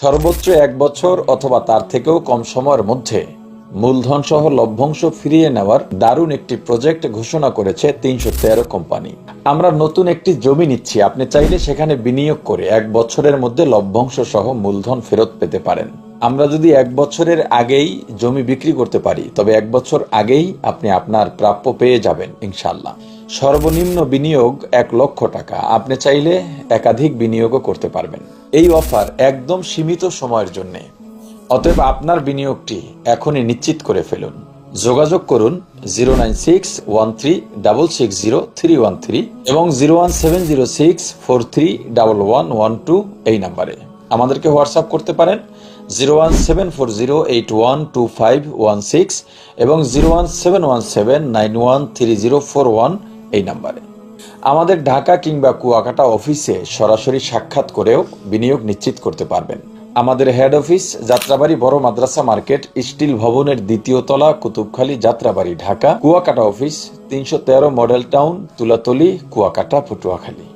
সর্বোচ্চ এক বছর অথবা তার থেকেও কম সময়ের মধ্যে। মূলধন সহ লভ্যাংশ ফিরিয়ে নেওয়ার দারুণ একটি প্রজেক্ট ঘোষণা করেছে তিনশো তেরো কোম্পানি। আমরা নতুন একটি জমি নিচ্ছি, আপনি চাইলে সেখানে বিনিয়োগ করে এক বছরের মধ্যে লভ্যাংশ সহ মূলধন ফেরত পেতে পারেন। আমরা যদি এক বছরের আগেই জমি বিক্রি করতে পারি, তবে এক বছর আগেই আপনি আপনার প্রাপ্য পেয়ে যাবেন ইনশাল্লাহ সর্বনিম্ন বিনিয়োগ এক লক্ষ টাকা। আপনি চাইলে একাধিক বিনিয়োগও করতে পারবেন। এই অফার একদম সীমিত সময়ের জন্য। অতএব আপনার বিনিয়োগটি এখনই নিশ্চিত করে ফেলুন। যোগাযোগ করুন zero nine six one three double six zero three one three এবং zero one seven zero six four three double one one two এই নাম্বারে। আমাদেরকে হোয়াটসঅ্যাপ করতে পারেন। Zero one seven four zero eight one two five one six এবং zero one seven one seven nine one three zero four one এই নাম্বারে। আমাদের ঢাকা কিংবা কুয়াকাটা অফিসে সরাসরি সাক্ষাৎ করেও বিনিয়োগ নিশ্চিত করতে পারবেন। আমাদের হেড অফিস যাত্রাবাড়ি বড় মাদ্রাসা মার্কেট, স্টিল ভবনের দ্বিতীয় তলা, কুতুবখালী যাত্রাবাড়ি, ঢাকা। কুয়াকাটা অফিস, তিনশো তেরো মডেল টাউন, তুলাতলি, কুয়াকাটা, পটুয়াখালী।